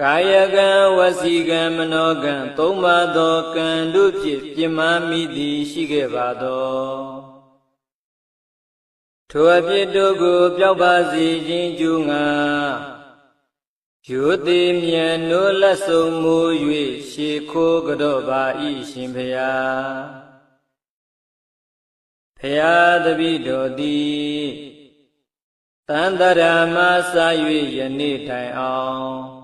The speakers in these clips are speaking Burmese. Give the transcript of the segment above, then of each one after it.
ကာယကံဝစီကံမနောကံသုံးပါးသောကံတို့ဖြင့်ပြမမိသည်ရှိခဲ့ပါသောထိုအဖြစ်တို့ကိုပျောက်ပါစေခြင်းကျူးငါယူသည်မြန်နိုးလက်ဆုံးမူ၍ရှေခိုးကြော့ပါ၏ရှင်ဖျားဖျားတပိတော်သည်တန်တရာမစာ၍ယနေ့တိုင်အောင်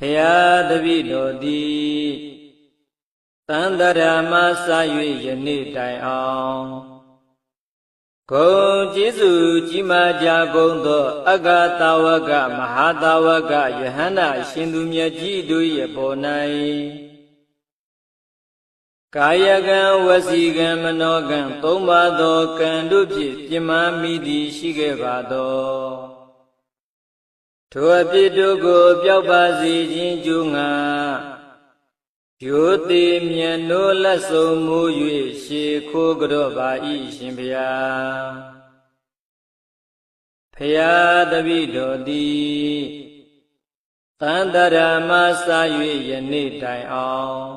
ဖျားတပိတော်သည်တန်တရာမစ၍ယနေ့တိုင်အောင်ဂုံကျေးဇူးကြီးမားကြကုန်သော အဂတာဝကမဟာတာဝကယဟန္တာရှင်သူမြတ်ကြီးတို့၏ပေါ်၌ကာယကံဝစီကံမနောကံသုံးပါးသောကံတို့ဖြင့်ပြမမိသည်ရှိခဲ့ပါသော ထိုအဖြစ်တို့ကိုပျောက်ပါစေခြင်းကျူးငါယူသည်မြတ်နိုးလက်ဆုံးမူ၍ရှေခိုးကြော့ပါ၏ရှင်ဖျားဖျားတပိတော်သည်တန်တရာမစာ၍ယနေ့တိုင်အောင်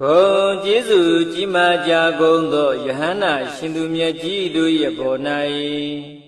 ဂုံကျေးဇူးကြီးမားကြကုန်သောယဟန္တာရှင်သူမြတ်ကြီးတို့၏ပေါ်၌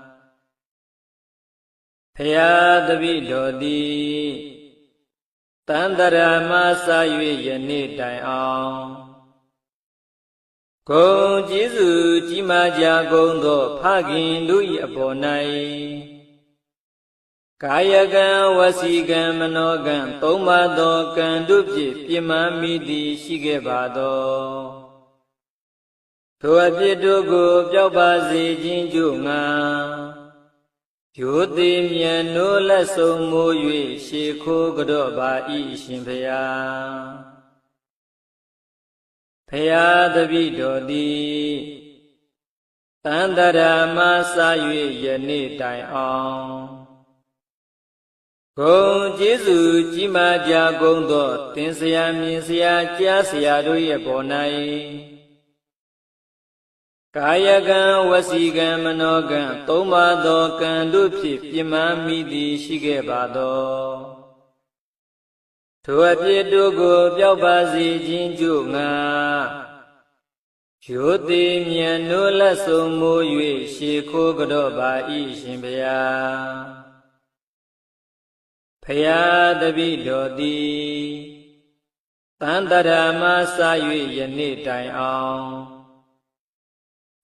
ဖ ရာတပိတော်သည်တန်တရာမစာ၍ယနေ့တိုင်အောင်ဂုံကျေးဇူးကြီးမားကြကုန်သောဖခင်တို့၏အပေါ်၌ကာယကံဝစီကံမနောကံသုံးပါးသောကံတို့ဖြင့်ပြမမိသည်ရှိခဲ့ပါသောထိုအဖြစ်တို့ကိုပျောက်ပါစေခြင်းကြို့ငါ ယူသည်မြန်နိုးလက်ဆုံးမူ၍ရှေခိုးကြော့ပါ၏ရှင်ဖျားဖျားတပိတော်သည်တန်တရာမစာ၍ယနေ့တိုင်အောင်ဂုံကျေးဇူးကြီးမားကြကုန်သောတင်ဆရာမြင်ဆရာကြားဆရာတို့ရဲ့ပေါ်၌ ကာယကံဝစီကံမနောကံသုံးပါးသောကံတို့ဖြင့်ပြမမိသည်ရှိခဲ့ပါသောထိုအဖြစ်တို့ကိုပျောက်ပါစေခြင်းကြို့ငါရိုသေမြန်နိုးလက်ဆုံးမူ၍ရှေခိုးကြော့ပါ၏ရှင်ဘုရားဖရာတပိတော်သည်တန်တရာမစ၍ယနေ့တိုင်အောင်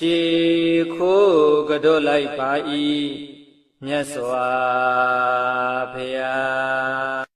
ရှေခိုးကြော့လိုက်ပါ၏မြတ်စွာဘုရား